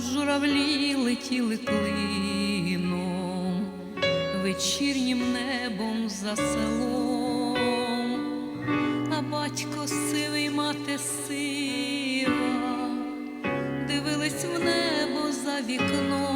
Журавлі летіли клином, вечірнім небом за селом, а батько сивий мати сива, дивились в небо за вікном.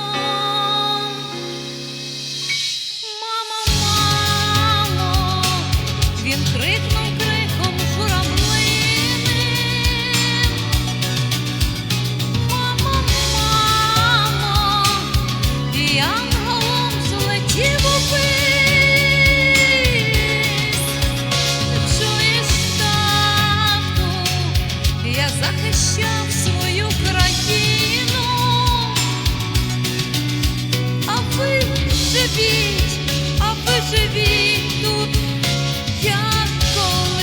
Я захищав свою країну, а ви живіть, а ви живіть тут, як колись.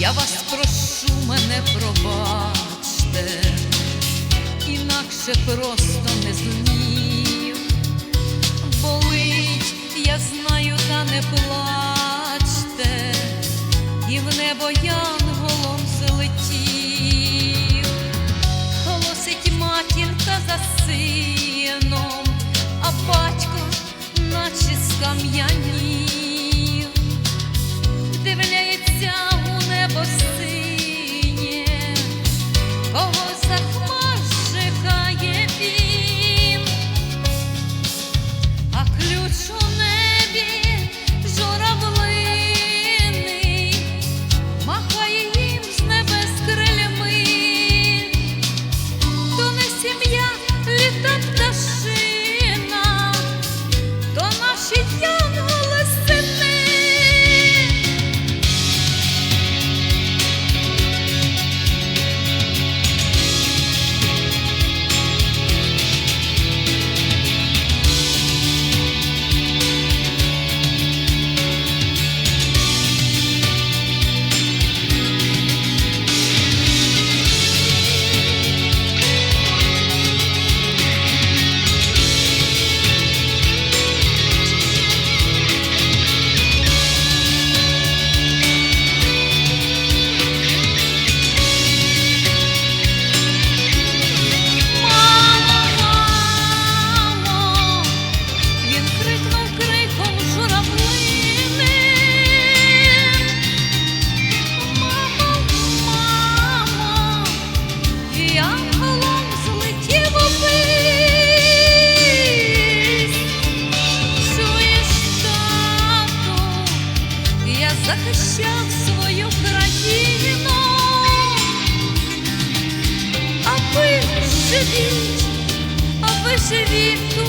Я вас прошу, мене пробачте, інакше просто не зумів. Небо янголом злетів. Голосить матінка за сином, а батько наче скам'янів захищав свою країну. А ви живіть, а ви живіть